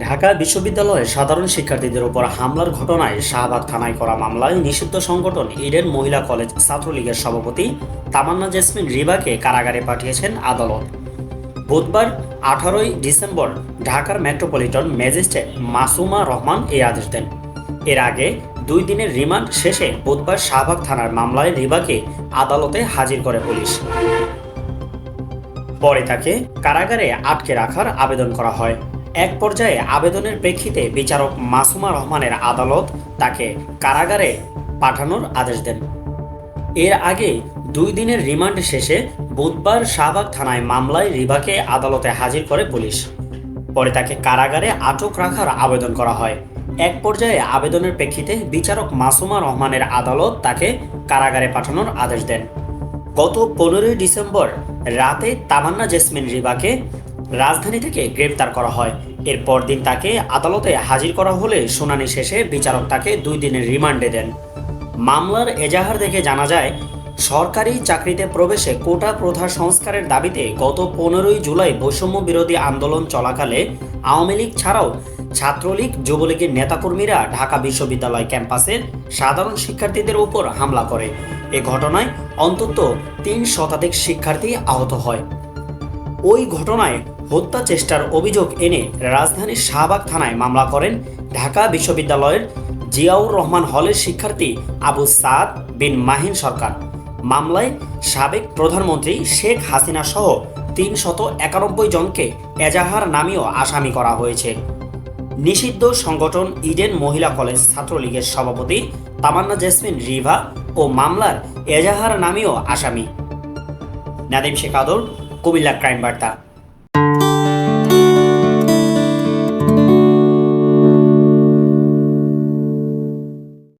ঢাকা বিশ্ববিদ্যালয়ে সাধারণ শিক্ষার্থীদের উপর হামলার ঘটনায় শাহবাগ থানায় করা মামলায় নিষিদ্ধ সংগঠন ইডেন মহিলা কলেজ ছাত্রলীগের সভাপতি তামান্না জেসমিন রিবাকে কারাগারে পাঠিয়েছেন আদালত। বুধবার আঠারোই ডিসেম্বর ঢাকার মেট্রোপলিটন ম্যাজিস্ট্রেট মাসুমা রহমান এই আদেশ দেন। এর আগে দুই দিনের রিমান্ড শেষে বুধবার শাহবাগ থানার মামলায় রিবাকে আদালতে হাজির করে পুলিশ। পরে তাকে কারাগারে আটকে রাখার আবেদন করা হয়। এক পর্যায়ে আবেদনের প্রেক্ষিতে বিচারক মাসুমা রহমানের আদালত তাকে কারাগারে পাঠানোর আদেশ দেন। এর আগে দুই দিনের রিমান্ড শেষে বুধবার শাহবাগ থানায় মামলায় রিবাকে আদালতে হাজির করে পুলিশ। পরে তাকে কারাগারে আটক রাখার আবেদন করা হয়। এক পর্যায়ে আবেদনের প্রেক্ষিতে বিচারক মাসুমা রহমানের আদালত তাকে কারাগারে পাঠানোর আদেশ দেন। গত পনেরোই ডিসেম্বর রাতে তামান্না জেসমিন রিবাকে রাজধানী থেকে গ্রেপ্তার করা হয়। এর পরদিন তাকে আদালতে হাজির করা হলে শুনানি শেষে বিচারক তাকে দুই দিনের রিমান্ডে দেন। মামলার এজাহার দেখে জানা যায়, সরকারি চাকরিতে প্রবেশে কোটা প্রথা সংস্কারের দাবিতে গত পনেরোই জুলাই বৈষম্য বিরোধী আন্দোলন চলাকালে আওয়ামী লীগ ছাড়াও ছাত্রলীগ, যুবলীগের নেতাকর্মীরা ঢাকা বিশ্ববিদ্যালয় ক্যাম্পাসের সাধারণ শিক্ষার্থীদের উপর হামলা করে। এ ঘটনায় অন্তত তিন শতাধিক শিক্ষার্থী আহত হয়। ওই ঘটনায় হত্যা চেষ্টার অভিযোগ এনে রাজধানীর শাহবাগ থানায় মামলা করেন ঢাকা বিশ্ববিদ্যালয়ের জিয়াউর রহমান হলের শিক্ষার্থী আবু সাদ বিন মাহিন সরকার। মামলায় সাবেক প্রধানমন্ত্রী শেখ হাসিনা সহ তিন শত একানব্বই জনকে এজাহার নামেও আসামি করা হয়েছে। নিষিদ্ধ সংগঠন ইডেন মহিলা কলেজ ছাত্রলীগের সভাপতি তামান্না জেসমিন রিভা ও মামলার এজাহার নামেও আসামি। নাদিম শেখ আদর, কুমিল্লা ক্রাইম বার্তা।